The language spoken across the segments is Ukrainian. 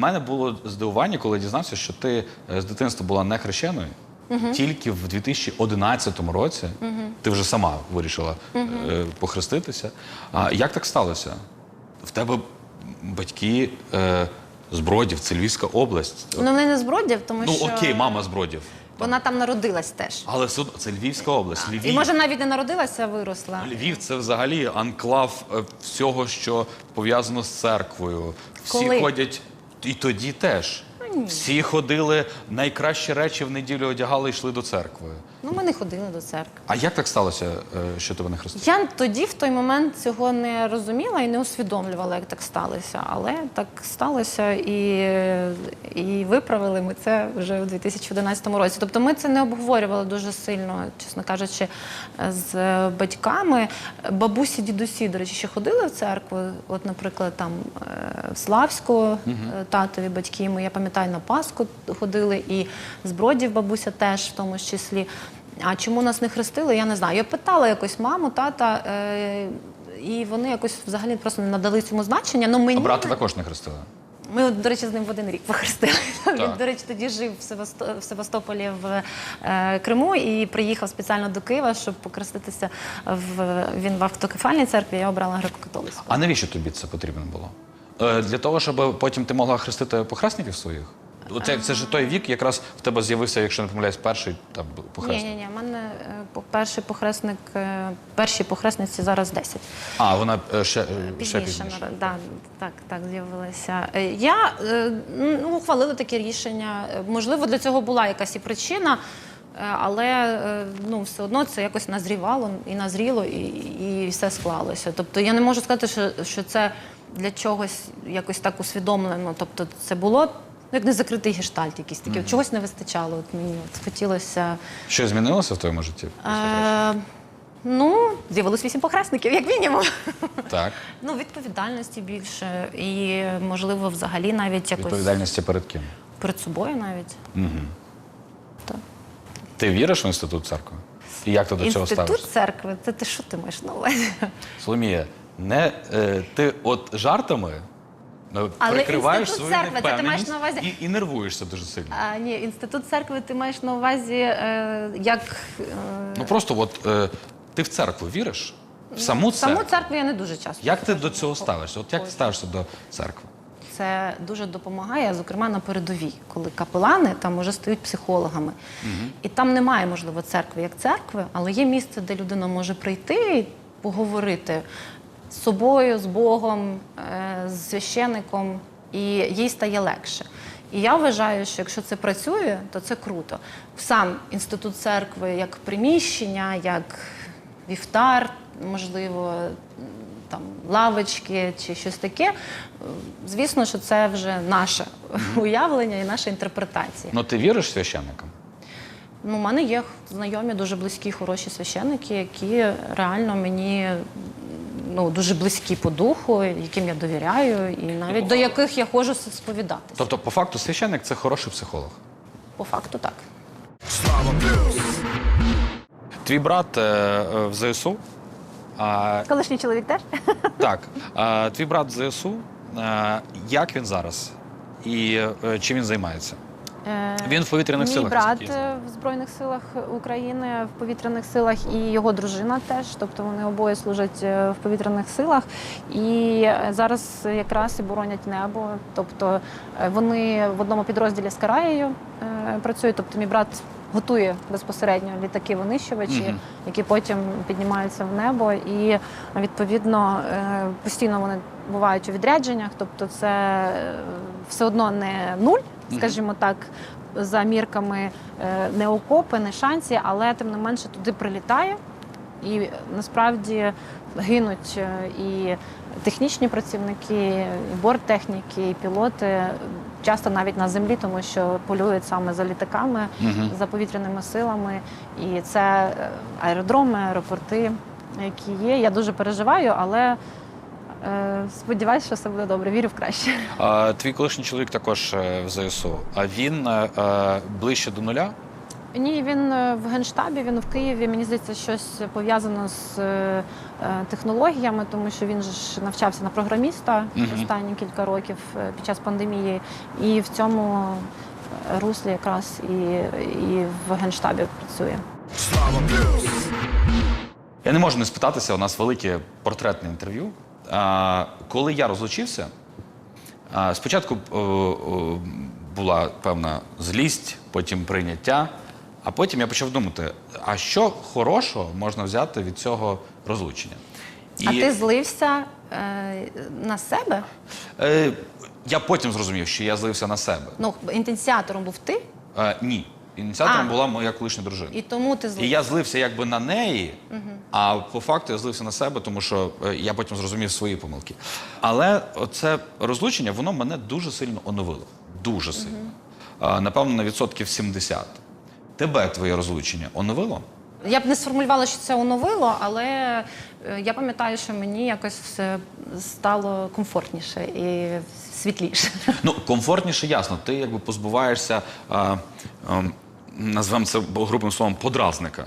мене було здивування, коли я дізнався, що ти е, з дитинства була не хрещеною. Тільки в 2011 році ти вже сама вирішила е, похреститися. А як так сталося? В тебе батьки е, з Бродів, це Львівська область. Ну, не з Бродів, тому ну що окей, мама з Бродів. вона там народилась теж. Але все одно це Львівська область. Львів. І може навіть не народилася, а виросла. Львів це взагалі анклав е, всього, що пов'язано з церквою. Всі Коли? ходять і тоді теж. Всі ходили найкращі речі в неділю одягали і йшли до церкви. Ну, ми не ходили до церкви. А як так сталося, е, що тебе не хрестили? Я тоді в той момент цього не розуміла і не усвідомлювала, як так сталося. Але так сталося і, і виправили ми це вже у 2011 році. Тобто ми це не обговорювали дуже сильно, чесно кажучи, з батьками. Бабусі, дідусі, до речі, ще ходили в церкву. От, наприклад, там е, в Славську е, татові батьки мої, я пам'ятаю, на Пасху ходили, і з Бродів бабуся теж в тому числі. А чому нас не хрестили, я не знаю. Я питала якось маму, тата, е, і вони якось взагалі просто не надали цьому значення. Ну, мені... А брата також не хрестили. Ми, до речі, з ним в один рік похрестили. Він, до речі, тоді жив в, Севасто... в Севастополі в е, Криму і приїхав спеціально до Києва, щоб покреститися в він в автокефальній церкві. Я обрала греко-католицьку. А навіщо тобі це потрібно було? Е, Для того, щоб потім ти могла хрестити похресників своїх? Оце, це ж той вік, якраз в тебе з'явився, якщо не помиляюсь, перший там Ні, похресник. ні, ні. У мене е, перший похресник, е, перші похресниці зараз 10. А, вона е, ще, е, ще Пізніше, пізніше. да, так, так з'явилася. Е, Я е, ну, ухвалила таке рішення. Е, Можливо, для цього була якась і причина, е, але е, ну, все одно це якось назрівало і назріло, і, і все склалося. Тобто я не можу сказати, що, що це для чогось якось так усвідомлено. Тобто, це було. Ну, як не закритий гештальт якийсь такий. От Чогось не вистачало. От мені от хотілося. Що змінилося в твоєму житті? Е, ну, з'явилось вісім похресників, як мінімум. Так. Ну, відповідальності більше і, можливо, взагалі навіть якось Відповідальності перед ким? перед собою навіть. Так. Ти віриш в інститут церкви? І як ти до цього Інститут ставишся? церкви, це ти що ти маєш на увазі? Соломія, не е, ти от жартами Але прикриваєш інститут свою церкви, це ти маєш на увазі- і, і нервуєшся дуже сильно. А, ні, інститут церкви ти маєш на увазі е, як е, Ну просто от е, ти в церкву віриш? В саму церкву? саму церкву я не дуже часто. Як ти до цього ставишся? От як ти ставишся до церкви? Це дуже допомагає, зокрема на передовій, коли капелани там уже стають психологами. І там немає, можливо, церкви як церкви, але є місце, де людина може прийти і поговорити з собою, з Богом, е, з священником, і їй стає легше. І я вважаю, що якщо це працює, то це круто. Сам інститут церкви як приміщення, як вівтар, можливо, там лавочки чи щось таке. е, Звісно, що це вже наше уявлення і наша інтерпретація. Ну ти віриш священникам? Ну, у мене є знайомі дуже близькі, хороші священники, які реально мені ну, дуже близькі по духу, яким я довіряю, і навіть до яких я ходжу сповідатися. Тобто, по факту, священник це хороший психолог. По факту так. Твій брат е, е, в ЗСУ. А, Колишній чоловік теж? так, а, твій брат в ЗСУ. А, як він зараз? І е, чим він займається? Він в повітряних Мій силах. брат е, в Збройних силах України, в повітряних силах, і його дружина теж. Тобто вони обоє служать е, в повітряних силах. І е, зараз якраз і боронять небо. Тобто е, вони в одному підрозділі з Караєю е, працюють. Тобто мій брат готує безпосередньо літаки винищувачі, Мгм. які потім піднімаються в небо. І відповідно е, постійно вони бувають у відрядженнях. Тобто, це е, все одно не нуль, скажімо так, за мірками е, не окопи, не шансі, але тим не менше туди прилітає. І е, насправді гинуть е, і технічні працівники, і борттехніки, і пілоти, часто навіть на землі, тому що полюють саме за літаками, Мгм. за повітряними силами. І це аеродроми, аеропорти, які є. Я дуже переживаю, але е, сподіваюся, що все буде добре. Вірю в краще. А, твій колишній чоловік також е, в ЗСУ. А він е, е, ближче до нуля? Ні, він в генштабі, він в Києві. Мені здається, щось пов'язано з е, технологіями, тому що він ж навчався на програміста останні кілька років під час пандемії, і в цьому руслі якраз і, і в генштабі працює. Я не можу не спитатися, у нас велике портретне інтерв'ю. Коли я розлучився, спочатку е, е, була певна злість, потім прийняття, а потім я почав думати, а що хорошого можна взяти від цього розлучення? А ти злився е, на себе? е, я потім зрозумів, що я злився на себе. Ну, ініціатором був ти, Е, ні. Ініціатором А. була моя колишня дружина. і тому ти І я злився якби на неї, а по факту я злився на себе, тому що е, я потім зрозумів свої помилки. Але це розлучення, воно мене дуже сильно оновило. Дуже сильно. А, Напевно, на відсотків 70. Тебе твоє розлучення оновило? Я б не сформулювала, що це оновило, але е, я пам'ятаю, що мені якось все стало комфортніше і світліше. Ну, комфортніше, ясно. Ти якби позбуваєшся, а, а, назвемо це грубим словом, подразника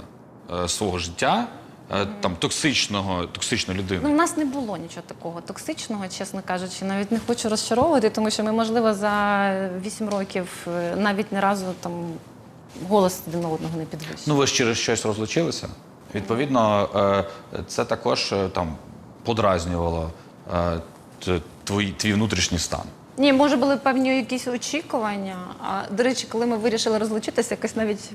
е, свого життя, е, там, токсичного, токсичної людини. Ну, в нас не було нічого такого токсичного, чесно кажучи. Навіть не хочу розчаровувати, тому що ми, можливо, за 8 років навіть ні разу там голос один на одного не підвищує. Ну, ви ж через щось розлучилися. Відповідно, е, це також е, там подразнювало е, твій, твій внутрішній стан. Ні, може були певні якісь очікування. А до речі, коли ми вирішили розлучитися, якось навіть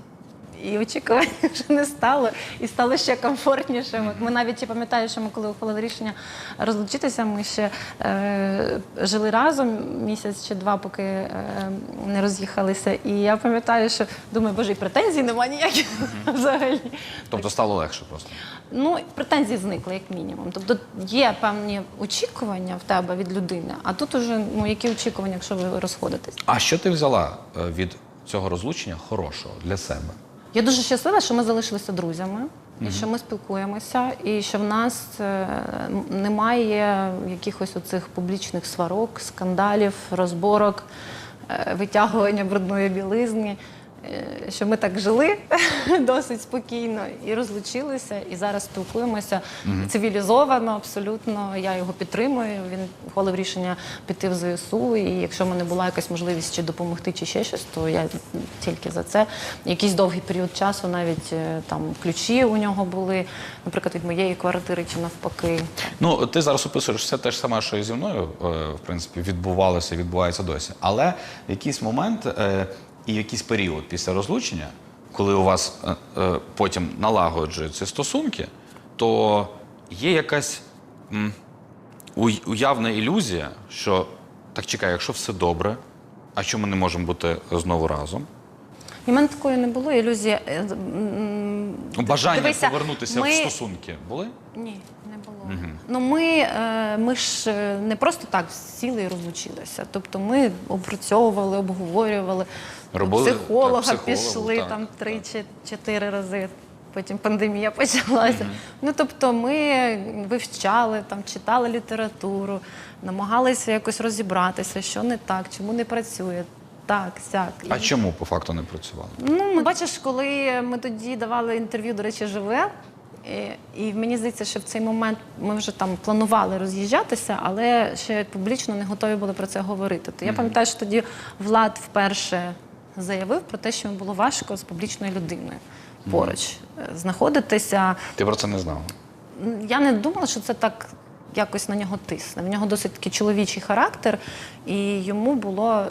і очікувань вже не стало, і стало ще комфортніше. От ми навіть я пам'ятаю, що ми коли ухвалили рішення розлучитися, ми ще е, жили разом місяць чи два, поки е, не роз'їхалися. І я пам'ятаю, що думаю, боже, і претензій немає ніяких взагалі. Тобто стало легше просто. Ну, претензії зникли, як мінімум. Тобто є певні очікування в тебе від людини, а тут уже ну які очікування, якщо ви розходитесь. А що ти взяла е, від цього розлучення хорошого для себе? Я дуже щаслива, що ми залишилися друзями, і що ми спілкуємося, і що в нас е, немає якихось оцих публічних сварок, скандалів, розборок, е, витягування брудної білизни. Е, Що ми так жили досить спокійно і розлучилися, і зараз спілкуємося цивілізовано, абсолютно. Я його підтримую. Він ухвалив рішення піти в ЗСУ. І якщо в мене була якась можливість чи допомогти, чи ще щось, то я тільки за це. Якийсь довгий період часу навіть е, там ключі у нього були, наприклад, від моєї квартири чи навпаки. Ну, ти зараз описуєш все те ж саме, що і зі мною, е, в принципі, відбувалося і відбувається досі. Але в якийсь момент і якийсь період після розлучення, коли у вас е, е, потім налагоджуються стосунки, то є якась м, уявна ілюзія, що так чекай, якщо все добре, а що ми не можемо бути знову разом? І в мене такої не було ілюзії. Е, Бажання дивися, повернутися ми- в стосунки були? Ні, не було. Ну ми, е, ми ж е, не просто так сіли і розлучилися. Тобто ми опрацьовували, обговорювали. Робили, психолога так, психолога, пішли так, там три чи чотири рази. Потім пандемія почалася. Ну тобто ми вивчали, там читали літературу, намагалися якось розібратися, що не так, чому не працює. Так, сяк. А чому по факту не працювали? Ну, ми- бачиш, коли ми тоді давали інтерв'ю, до речі, живе. І, і мені здається, що в цей момент ми вже там планували роз'їжджатися, але ще публічно не готові були про це говорити. То я пам'ятаю, що тоді Влад вперше заявив про те, що йому було важко з публічною людиною поруч е, знаходитися. Ти про це не знав. Я не думала, що це так якось на нього тисне. В нього досить такий чоловічий характер, і йому було.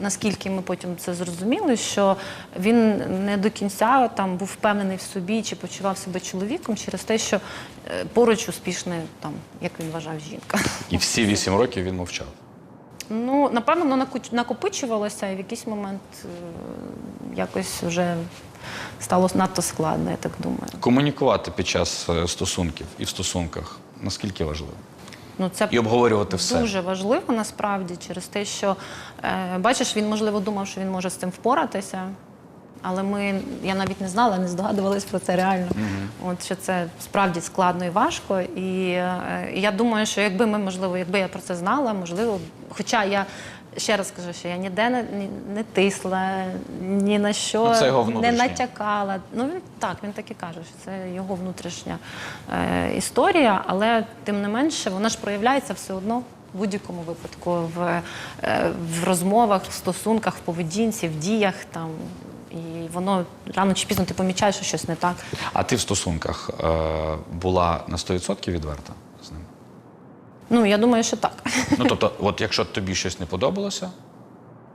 Наскільки ми потім це зрозуміли, що він не до кінця там був впевнений в собі чи почував себе чоловіком через те, що е, поруч успішна, там, як він вважав, жінка. І всі вісім років він мовчав. Ну, напевно, воно накопичувалося, і в якийсь момент е, якось вже стало надто складно, я так думаю. Комунікувати під час е, стосунків і в стосунках наскільки важливо? Ну, це І обговорювати все. Дуже важливо насправді через те, що е, бачиш, він можливо думав, що він може з цим впоратися. Але ми, я навіть не знала, не здогадувалась про це реально. От що це справді складно і важко. І, е, і я думаю, що якби ми, можливо, якби я про це знала, можливо, хоча я ще раз кажу, що я ніде не, не тисла, ні на що Ну, це його не внутрішнє. натякала. Ну він так, він так і каже, що це його внутрішня е, історія, але тим не менше вона ж проявляється все одно. В будь-якому випадку в, е, в розмовах, в стосунках, в поведінці, в діях там. І воно рано чи пізно ти помічаєш, що щось не так. А ти в стосунках е, була на 100% відверта? Ну я думаю, що так. Ну тобто, от якщо тобі щось не подобалося,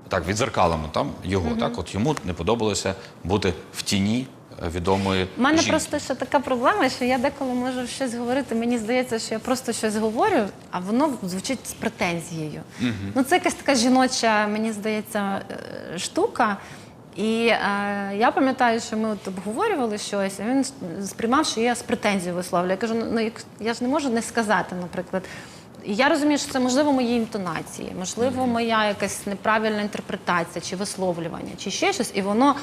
так, відзеркалимо там його, так, от йому не подобалося бути в тіні е, відомої. У мене жінки. просто ще така проблема, що я деколи можу щось говорити. Мені здається, що я просто щось говорю, а воно звучить з претензією. Ну, це якась така жіноча, мені здається, е, штука. І е, я пам'ятаю, що ми от обговорювали щось, а він сприймав, що я з претензією висловлюю. Я кажу, ну як- я ж не можу не сказати, наприклад. Я розумію, що це можливо мої інтонації, можливо, моя якась неправильна інтерпретація чи висловлювання, чи ще щось. І воно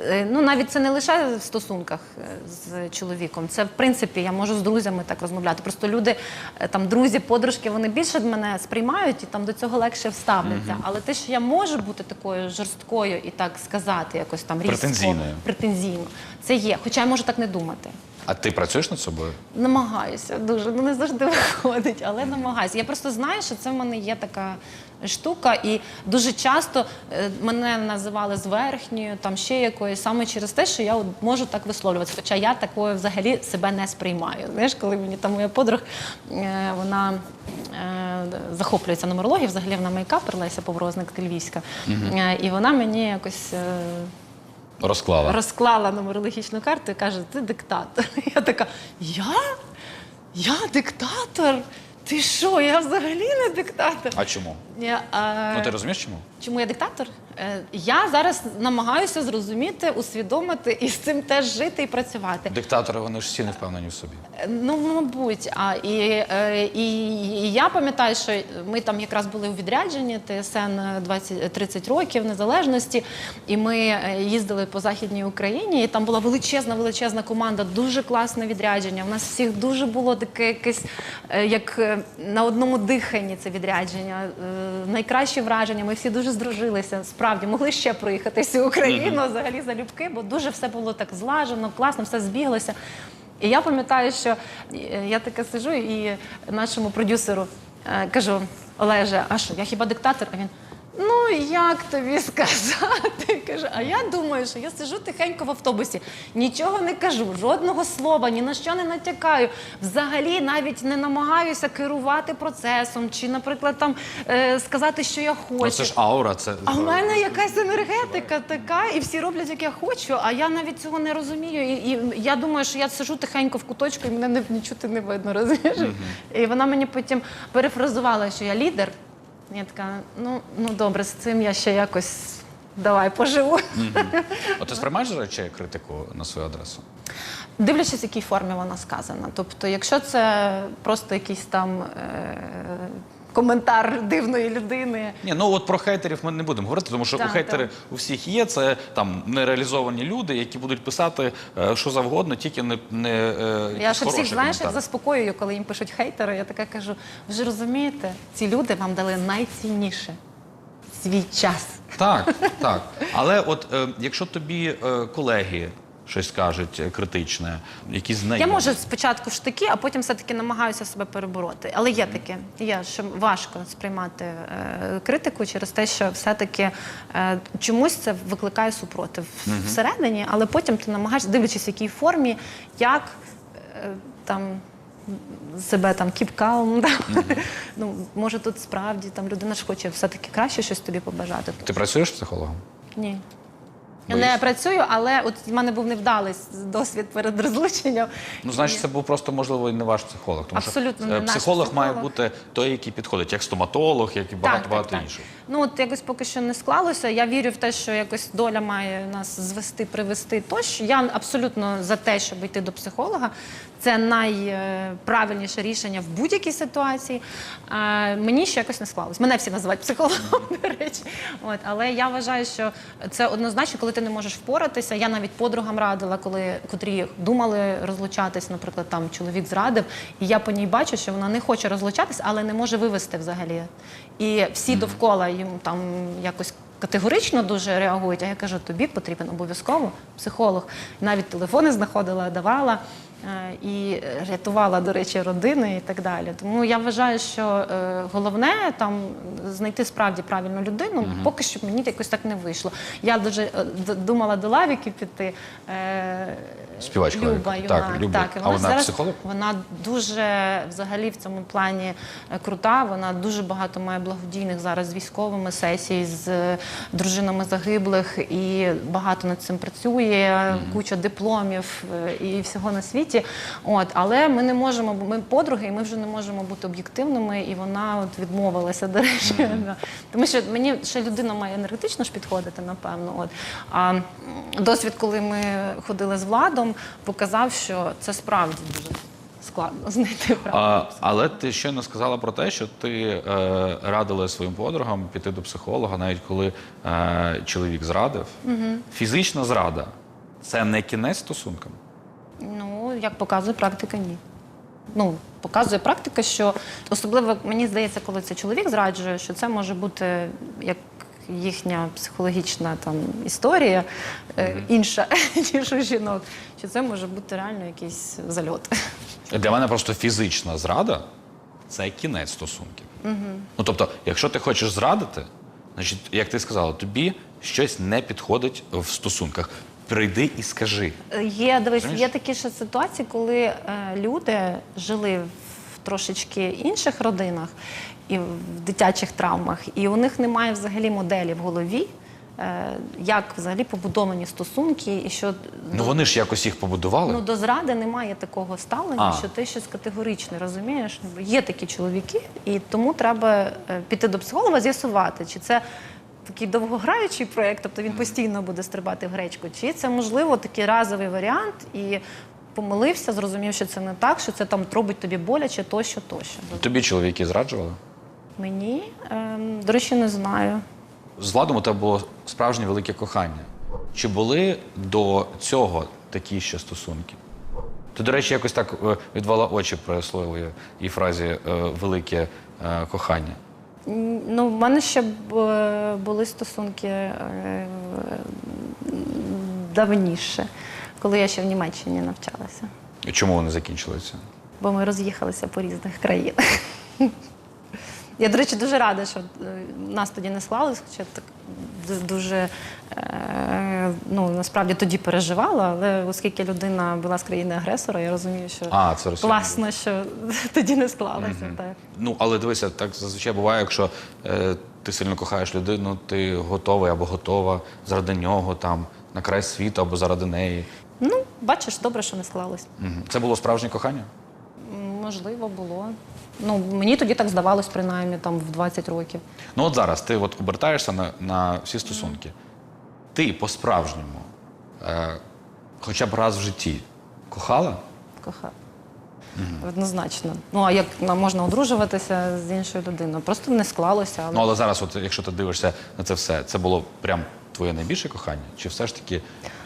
е, ну навіть це не лише в стосунках е, з чоловіком. Це в принципі я можу з друзями так розмовляти. Просто люди, е, там друзі, подружки, вони більше мене сприймають і там до цього легше вставляться. Але те, що я можу бути такою жорсткою і так сказати, якось там різко, Претензійною. претензійно, це є. Хоча я можу так не думати. А ти працюєш над собою? Намагаюся дуже, ну не завжди виходить, але намагаюся. Я просто знаю, що це в мене є така штука, і дуже часто е, мене називали зверхньою, там ще якоюсь, саме через те, що я можу так висловлюватися. Хоча я такою взагалі себе не сприймаю. Знаєш, коли мені там моя подруг, е, вона е, захоплюється нумерологією, взагалі вона мейкапер Леся Поврозник Львівська, і вона мені якось. Розклала. розклала нумерологічну карту і каже: ти диктатор. Я така, я? Я диктатор? Ти що? Я взагалі не диктатор. А чому? Я, а, Ну ти розумієш чому? Чому я диктатор? Е, Я зараз намагаюся зрозуміти, усвідомити і з цим теж жити і працювати. Диктатори вони ж всі не впевнені в собі. Е, Ну, мабуть, а і, е, і, і я пам'ятаю, що ми там якраз були у відрядженні ТСН 20, 30 років незалежності, і ми їздили по західній Україні, і там була величезна, величезна команда, дуже класне відрядження. У нас всіх дуже було таке якесь, як на одному диханні це відрядження. Найкращі враження. Ми всі дуже здружилися. Справді могли ще проїхати всю Україну взагалі залюбки, бо дуже все було так злажено, класно, все збіглося. І я пам'ятаю, що е, я таке сижу і нашому продюсеру е, кажу: Олеже, а що, я хіба диктатор? А він. Ну, як тобі сказати? Каже, а я думаю, що я сижу тихенько в автобусі, нічого не кажу, жодного слова, ні на що не натякаю. Взагалі навіть не намагаюся керувати процесом, чи, наприклад, там е, сказати, що я хочу. Ну це ж аура, це А в мене якась енергетика така, і всі роблять, як я хочу, а я навіть цього не розумію. І, і я думаю, що я сижу тихенько в куточку, і мене не, не чути не видно, розумієш? І вона мені потім перефразувала, що я лідер. Я така, ну, ну добре, з цим я ще якось давай поживу. От ти сприймаєш до речі критику на свою адресу? Дивлячись, в якій формі вона сказана. Тобто, якщо це просто якийсь там е- коментар дивної людини. Ні, ну от про хейтерів ми не будемо говорити, тому що Так, у хейтери так. у всіх є. Це там нереалізовані люди, які будуть писати е, що завгодно, тільки не, не е, Я ще всіх знаєш, як заспокоюю, коли їм пишуть хейтери. Я така кажу: ви ж розумієте, ці люди вам дали найцінніше свій час. Так, так. Але от е, якщо тобі е, колеги щось кажуть е, критичне, якісь знайомі. Я можу спочатку штики, а потім все-таки намагаюся себе перебороти. Але є таке, є, що важко сприймати е, критику через те, що все-таки е, чомусь це викликає супротив всередині, але потім ти намагаєшся, дивлячись, в якій формі, як е, там. Себе там keep calm, да. ну може тут справді там людина ж хоче все-таки краще щось тобі побажати. Ти працюєш психологом? Ні. Не працюю, але от в мене був невдалий досвід перед розлученням. Ну, значить, це був просто можливо і не ваш психолог. Тому Абсолютно що не е, наш психолог має бути той, який підходить, як стоматолог, як і багато багато інших. Ну от якось поки що не склалося. Я вірю в те, що якось доля має нас звести, привести. Тощо я абсолютно за те, щоб йти до психолога. Це найправильніше рішення в будь-якій ситуації. Мені ще якось не склалось. Мене всі називають психологом, до речі. От, але я вважаю, що це однозначно, коли ти не можеш впоратися. Я навіть подругам радила, коли котрі думали розлучатись, наприклад, там чоловік зрадив, і я по ній бачу, що вона не хоче розлучатись, але не може вивести взагалі. І всі довкола їм там якось категорично дуже реагують. А я кажу, тобі потрібен обов'язково психолог. Навіть телефони знаходила, давала. е, І рятувала, до речі, родини і так далі. Тому я вважаю, що е, головне там знайти справді правильну людину. Поки що мені якось так не вийшло. Я дуже е, думала до лавіки піти. Співачка Люба, юна. Так, Люба. і А вона зараз- психолог? Вона дуже взагалі в цьому плані е, крута. Вона дуже багато має благодійних зараз з військовими сесій, з е, дружинами загиблих і багато над цим працює. Куча дипломів е, і всього на світі. От, але ми не можемо, ми подруги, і ми вже не можемо бути об'єктивними. І вона от відмовилася, до речі. Да. Тому що мені ще людина має енергетично ж підходити, напевно. От. А досвід, коли ми ходили з владом, показав, що це справді дуже складно знайти правду. А, але ти щойно сказала про те, що ти е, радила своїм подругам піти до психолога, навіть коли е, чоловік зрадив. Фізична зрада це не кінець стосункам. Ну, як показує практика, ні. Ну, показує практика, що особливо мені здається, коли це чоловік зраджує, що це може бути як їхня психологічна там історія е, інша, ніж у жінок. Що це може бути реально якийсь зальот. Для мене просто фізична зрада це кінець стосунків. Ну тобто, якщо ти хочеш зрадити, значить, як ти сказала, тобі щось не підходить в стосунках. Прийди і скажи. Є, дивись, є такі ще ситуації, коли е, люди жили в трошечки інших родинах і в дитячих травмах, і у них немає взагалі моделі в голові, е, як взагалі побудовані стосунки, і що Ну вони ж якось їх побудували. Ну, до зради немає такого ставлення, А. що ти щось категоричне, розумієш? Є такі чоловіки, і тому треба е, піти до психолога, з'ясувати, чи це такий довгограючий проєкт, тобто він постійно буде стрибати в гречку, чи це, можливо, такий разовий варіант, і помилився, зрозумів, що це не так, що це там робить тобі боляче, тощо, тощо. Тобі чоловіки зраджували? Мені, ем, до речі, не знаю. З Владом у тебе було справжнє велике кохання. Чи були до цього такі ще стосунки? Ти, до речі, якось так е, відвела очі при слові і фразі е, велике е, кохання. М, Ну, в мене ще б, е, були стосунки е, давніше, коли я ще в Німеччині навчалася. І чому вони закінчилися? бо ми роз'їхалися по різних країнах. Я, до речі, дуже рада, що е, нас тоді не склалось, хоча так дуже е, ну, насправді тоді переживала, але оскільки людина була з країни-агресора, я розумію, що А, це класно, що тоді не склалося. Так. Ну, але дивися, так зазвичай буває, якщо е, ти сильно кохаєш людину, ти готовий або готова заради нього там на край світу або заради неї. Ну, бачиш, добре, що не склалось. Мгм. Це було справжнє кохання? Можливо, було. Ну, мені тоді так здавалось, принаймні, там в 20 років. Ну от зараз ти от обертаєшся на, на всі стосунки. Ти по-справжньому, е, хоча б раз в житті, кохала? Кохаю. Однозначно. Ну а як можна одружуватися з іншою людиною? Просто не склалося. Але... Ну але зараз, от, якщо ти дивишся на це все, це було прям твоє найбільше кохання? Чи все ж таки?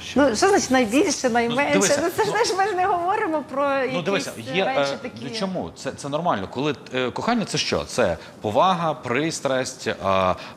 Що? Ну, що значить найбільше, найменше? Ну, дивися, це ж знаєш, ми ж не говоримо про якісь Ну, дивися, є речі е, такі. чому? Це, це нормально. Коли е, кохання це що? Це повага, пристрасть, е,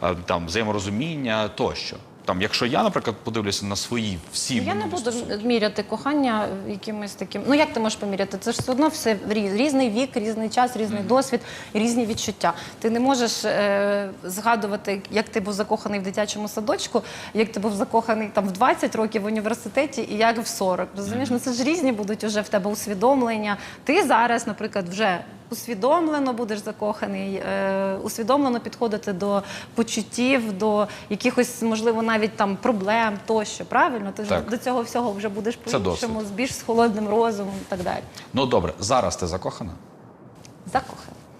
е, там взаєморозуміння тощо. Там, якщо я, наприклад, подивлюся на свої всі Я не минулі буду стосунки, міряти кохання якимось таким. Ну як ти можеш поміряти? Це ж все одно все різ- різний вік, різний час, різний досвід, різні відчуття. Ти не можеш е, згадувати, як ти був закоханий в дитячому садочку, як ти був закоханий там в 20 років в університеті і як в 40. Розумієш? Ну це ж різні будуть уже в тебе усвідомлення. Ти зараз, наприклад, вже усвідомлено будеш закоханий, е, усвідомлено підходити до почуттів, до якихось, можливо, навіть там проблем тощо. Правильно? Ти Так. до цього всього вже будеш по-іншому, з більш з холодним розумом і так далі. Ну добре, зараз ти закохана? Закоханий.